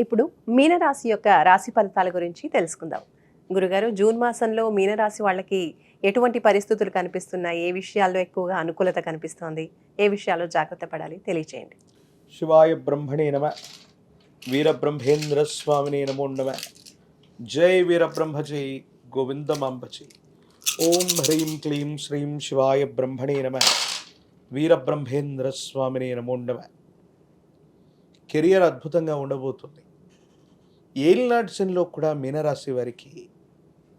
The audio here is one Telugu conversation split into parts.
ఇప్పుడు మీనరాశి యొక్క రాశి ఫలితాల గురించి తెలుసుకుందాం. గురుగారు జూన్ మాసంలో మీనరాశి వాళ్ళకి ఎటువంటి పరిస్థితులు కనిపిస్తున్నాయి? ఏ విషయాల్లో ఎక్కువగా అనుకూలత కనిపిస్తోంది? ఏ విషయాల్లో జాగ్రత్త పడాలి? తెలియచేయండి. శివాయ బ్రహ్మణే నమ. వీరబ్రహ్మేంద్ర స్వామిని నమో నమ. జై వీరబ్రహ్మజీ గోవిందమాంబజీ ఓం హ్రీం క్లీం శ్రీం శివాయ బ్రహ్మణే నమ. వీరబ్రహ్మేంద్ర స్వామిని నమో నమ. కెరియర్ అద్భుతంగా ఉండబోతుంది. ఏలినాటి శనిలో కూడా మీనరాశి వారికి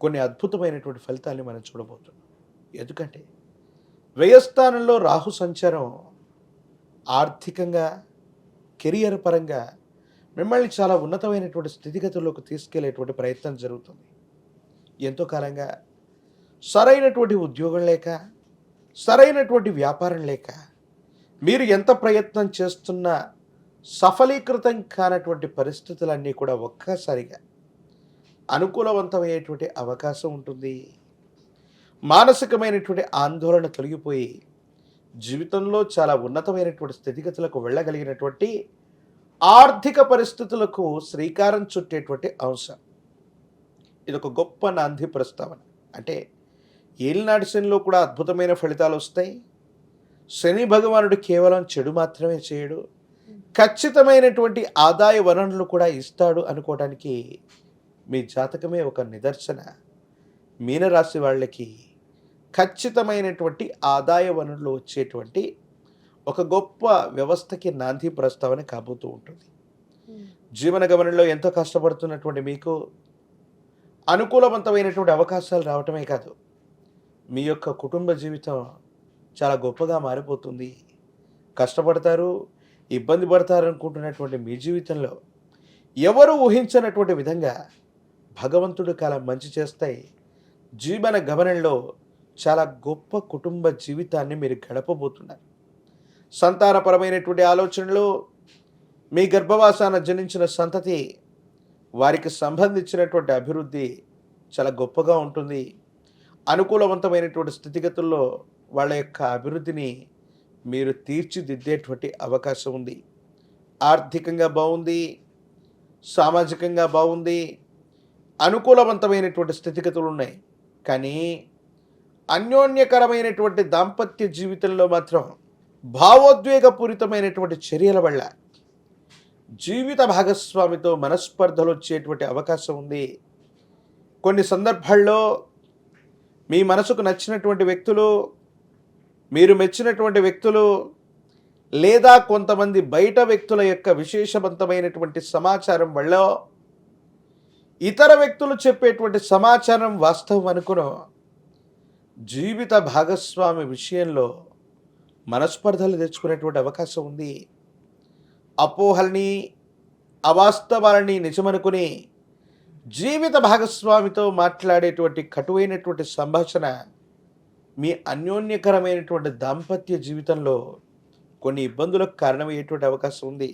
కొన్ని అద్భుతమైనటువంటి ఫలితాన్ని మనం చూడబోతున్నాం. ఎందుకంటే వ్యయస్థానంలో రాహు సంచారం ఆర్థికంగా కెరియర్ పరంగా మిమ్మల్ని చాలా ఉన్నతమైనటువంటి స్థితిగతుల్లోకి తీసుకెళ్ళేటువంటి ప్రయత్నం జరుగుతుంది. ఎంతో కాలంగా సరైనటువంటి ఉద్యోగం లేక సరైనటువంటి వ్యాపారం లేక మీరు ఎంత ప్రయత్నం చేస్తున్నా సఫలీకృతం కానటువంటి పరిస్థితులన్నీ కూడా ఒక్కసారిగా అనుకూలవంతమయ్యేటువంటి అవకాశం ఉంటుంది. మానసికమైనటువంటి ఆందోళన తొలగిపోయి జీవితంలో చాలా ఉన్నతమైనటువంటి స్థితిగతులకు వెళ్ళగలిగినటువంటి ఆర్థిక పరిస్థితులకు శ్రీకారం చుట్టేటువంటి అంశం ఇది ఒక గొప్ప నాంది ప్రస్తావన. అంటే ఏలినాటి శనిలో కూడా అద్భుతమైన ఫలితాలు వస్తాయి. శని భగవానుడు కేవలం చెడు మాత్రమే చేయడు. ఖచ్చితమైనటువంటి ఆదాయ వనరులు కూడా ఇస్తాడు అనుకోవడానికి మీ జాతకమే ఒక నిదర్శన. మీనరాశి వాళ్ళకి ఖచ్చితమైనటువంటి ఆదాయ వనరులు వచ్చేటువంటి ఒక గొప్ప వ్యవస్థకి నాంది ప్రస్తావన కాబోతూ ఉంటుంది. జీవన గమనంలో ఎంతో కష్టపడుతున్నటువంటి మీకు అనుకూలవంతమైనటువంటి అవకాశాలు రావటమే కాదు. మీ యొక్క కుటుంబ జీవితం చాలా గొప్పగా మారిపోతుంది. కష్టపడతారు ఇబ్బంది పడతారు అనుకుంటున్నటువంటి మీ జీవితంలో ఎవరు ఊహించనటువంటి విధంగా భగవంతుడు కాల మంచి చేస్తాయి జీవన గమనంలో చాలా గొప్ప కుటుంబ జీవితాన్ని మీరు గడపబోతున్నారు. సంతానపరమైనటువంటి ఆలోచనలు మీ గర్భవాసాన జనించిన సంతతి వారికి సంబంధించినటువంటి అభివృద్ధి చాలా గొప్పగా ఉంటుంది. అనుకూలవంతమైనటువంటి స్థితిగతుల్లో వాళ్ళ యొక్క అభివృద్ధిని మీరు తీర్చిదిద్దేటువంటి అవకాశం ఉంది. ఆర్థికంగా బాగుంది సామాజికంగా బాగుంది అనుకూలవంతమైనటువంటి స్థితిగతులు ఉన్నాయి. కానీ అన్యోన్యకరమైనటువంటి దాంపత్య జీవితంలో మాత్రం భావోద్వేగపూరితమైనటువంటి చర్యల వల్ల జీవిత భాగస్వామితో మనస్పర్ధలు వచ్చేటువంటి అవకాశం ఉంది. కొన్ని సందర్భాల్లో మీ మనసుకు నచ్చినటువంటి వ్యక్తులు మీరు మెచ్చినటువంటి వ్యక్తులు లేదా కొంతమంది బయట వ్యక్తుల యొక్క విశేషవంతమైనటువంటి సమాచారం వల్ల ఇతర వ్యక్తులు చెప్పేటువంటి సమాచారం వాస్తవం అనుకునో జీవిత భాగస్వామి విషయంలో మనస్పర్ధలు తెచ్చుకునేటువంటి అవకాశం ఉంది. అపోహల్ని అవాస్తవాలని నిజమనుకుని జీవిత భాగస్వామితో మాట్లాడేటువంటి కటువైనటువంటి సంభాషణ మీ అన్యోన్యకరమైనటువంటి దాంపత్య జీవితంలో కొన్ని ఇబ్బందులకు కారణమయ్యేటువంటి అవకాశం ఉంది.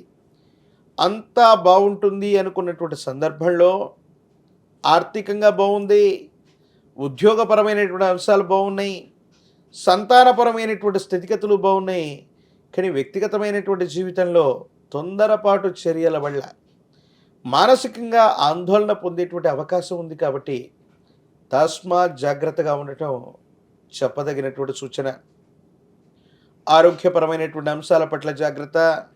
అంతా బాగుంటుంది అనుకున్నటువంటి సందర్భంలో ఆర్థికంగా బాగుంది ఉద్యోగపరమైనటువంటి అంశాలు బాగున్నాయి సంతానపరమైనటువంటి స్థితిగతులు బాగున్నాయి కానీ వ్యక్తిగతమైనటువంటి జీవితంలో తొందరపాటు చర్యల వల్ల మానసికంగా ఆందోళన పొందేటువంటి అవకాశం ఉంది కాబట్టి తస్మాత్ జాగ్రత్తగా ఉండటం చెప్పదగినటువంటి సూచన. ఆరోగ్యపరమైనటువంటి అంశాల పట్ల జాగ్రత్త.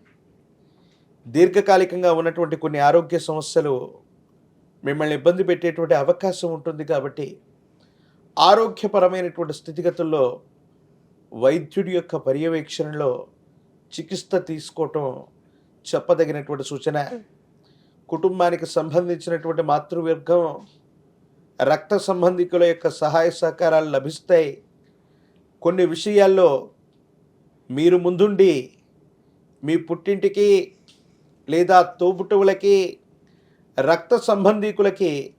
దీర్ఘకాలికంగా ఉన్నటువంటి కొన్ని ఆరోగ్య సమస్యలు మిమ్మల్ని ఇబ్బంది పెట్టేటువంటి అవకాశం ఉంటుంది కాబట్టి ఆరోగ్యపరమైనటువంటి స్థితిగతుల్లో వైద్యుడి యొక్క పర్యవేక్షణలో చికిత్స తీసుకోవటం చెప్పదగినటువంటి సూచన. కుటుంబానికి సంబంధించినటువంటి మాతృవర్గం రక్త సంబంధికుల యొక్క సహాయ సహకారాలు లభిస్తాయి. కొన్ని విషయాల్లో మీరు ముందుండి మీ పుట్టింటికి లేదా తోబుట్టువులకి రక్త సంబంధికులకి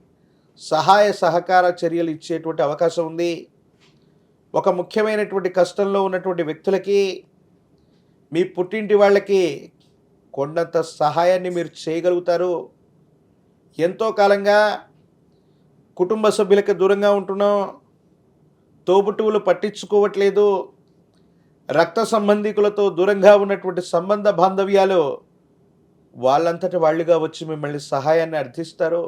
సహాయ సహకార చర్యలు ఇచ్చేటువంటి అవకాశం ఉంది. ఒక ముఖ్యమైనటువంటి కష్టంలో ఉన్నటువంటి వ్యక్తులకి మీ పుట్టింటి వాళ్ళకి కొండంత సహాయాన్ని మీరు చేయగలుగుతారు. ఎంతో కాలంగా కుటుంబ సభ్యులకి దూరంగా ఉంటున్నాం తోబుట్టువులు పట్టించుకోవట్లేదు. రక్త సంబంధికులతో దూరంగా ఉన్నటువంటి సంబంధ బాంధవ్యాలు వాళ్ళంతటి వాళ్ళుగా వచ్చి మిమ్మల్ని సహాయాన్ని అర్థిస్తారు.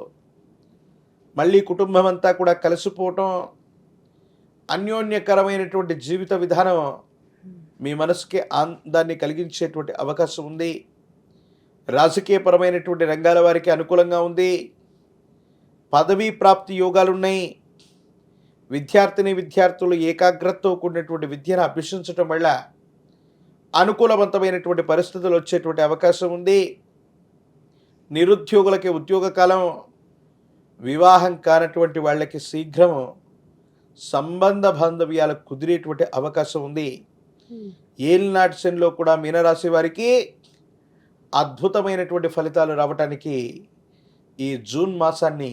మళ్ళీ కుటుంబం అంతా కూడా కలిసిపోవటం అన్యోన్యకరమైనటువంటి జీవిత విధానం మీ మనసుకి ఆనందాన్ని కలిగించేటువంటి అవకాశం ఉంది. రాజకీయపరమైనటువంటి రంగాల వారికి అనుకూలంగా ఉంది. పదవీ ప్రాప్తి యోగాలు ఉన్నాయి విద్యార్థిని విద్యార్థులు ఏకాగ్రతతో కూడినటువంటి విద్యను అభ్యసించటం వల్ల అనుకూలవంతమైనటువంటి పరిస్థితులు వచ్చేటువంటి అవకాశం ఉంది. నిరుద్యోగులకి ఉద్యోగ కాలం వివాహం కానటువంటి వాళ్ళకి శీఘ్రం సంబంధ బాంధవ్యాలు కుదిరేటువంటి అవకాశం ఉంది. ఏలినాటి శనిలో కూడా మీనరాశి వారికి అద్భుతమైనటువంటి ఫలితాలు రావటానికి ఈ జూన్ మాసాన్ని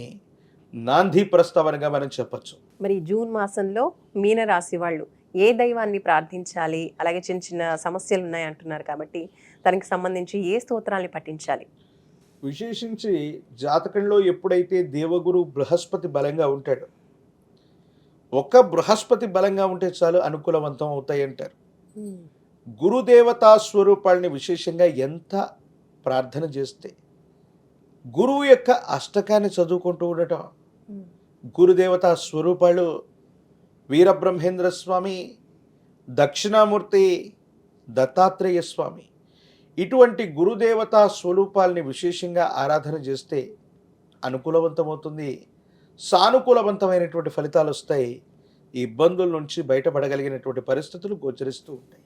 నాంది ప్రస్తావనగా మనం చెప్పచ్చు. మరి జూన్ మాసంలో మీనరాశి వాళ్ళు ఏ దైవాన్ని ప్రార్థించాలి? అలాగే చిన్న చిన్న సమస్యలు ఉన్నాయి అంటున్నారు కాబట్టి దానికి సంబంధించి ఏ స్తోత్రాల్ని పఠించాలి? విశేషించి జాతకంలో ఎప్పుడైతే దేవగురు బృహస్పతి బలంగా ఉంటాడు ఒక బృహస్పతి బలంగా ఉంటే చాలు అనుకూలవంతం అవుతాయి అంటారు గురుదేవతా స్వరూపాలని విశేషంగా ఎంత ప్రార్థన చేస్తే గురువు యొక్క అష్టకాన్ని చదువుకుంటూ ఉండటం. గురుదేవతా స్వరూపాలు వీరబ్రహ్మేంద్ర స్వామి దక్షిణామూర్తి దత్తాత్రేయ స్వామి. ఇటువంటి గురుదేవతా స్వరూపాల్ని విశేషంగా ఆరాధన చేస్తే అనుకూలవంతమవుతుంది. సానుకూలవంతమైనటువంటి ఫలితాలు వస్తాయి. ఈ ఇబ్బందుల నుంచి బయటపడగలిగినటువంటి పరిస్థితులు గోచరిస్తూ ఉంటాయి.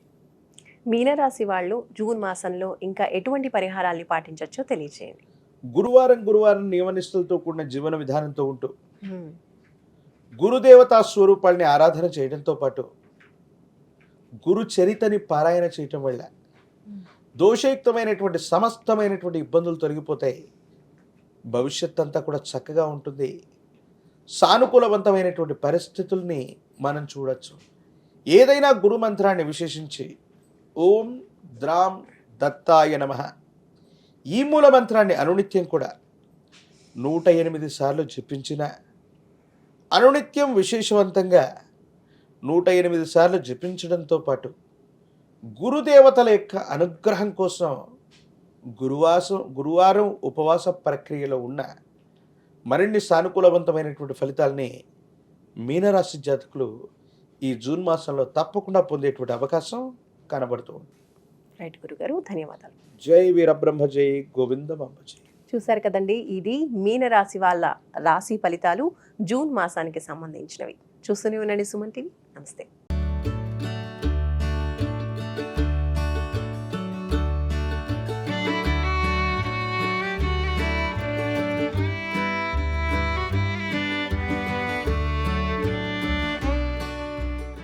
మీనరాశి వాళ్ళు జూన్ మాసంలో ఇంకా ఎటువంటి పరిహారాల్ని పాటించవచ్చో తెలియజేయండి గురువారం గురువారం నియమనిష్టలతో కూడిన జీవన విధానంతో ఉంటూ గురుదేవతా స్వరూపాల్ని ఆరాధన చేయడంతో పాటు గురు చరితని పారాయణ చేయటం వల్ల దోషయుక్తమైనటువంటి సమస్తమైనటువంటి ఇబ్బందులు తొలగిపోతాయి. భవిష్యత్ అంతా కూడా చక్కగా ఉంటుంది. సానుకూలవంతమైనటువంటి పరిస్థితుల్ని మనం చూడొచ్చు. ఏదైనా గురు మంత్రాన్ని విశేషించి ఓం ద్రాం దత్తాయ నమ. ఈ మూల మంత్రాన్ని అనునిత్యం కూడా నూట ఎనిమిది సార్లు జపించిన అనునిత్యం విశేషవంతంగా నూట ఎనిమిది సార్లు జపించడంతో పాటు గురుదేవతల యొక్క అనుగ్రహం కోసం గురువాసం గురువారం ఉపవాస ప్రక్రియలో ఉన్న మరిన్ని సానుకూలవంతమైనటువంటి ఫలితాల్ని మీనరాశి జాతకులు ఈ జూన్ మాసంలో తప్పకుండా పొందేటువంటి అవకాశం కనబడుతూ ఉంది. రైట్ గురుగారు ధన్యవాదాలు. జై వీరబ్రహ్మ జై గోవిందమాంబ జై. చూశారు కదండి ఇది మీనరాశి వాళ్ళ రాశి ఫలితాలు జూన్ మాసానికి సంబంధించినవి. చూస్తూనే ఉండండి సుమన్ టీవీ. నమస్తే.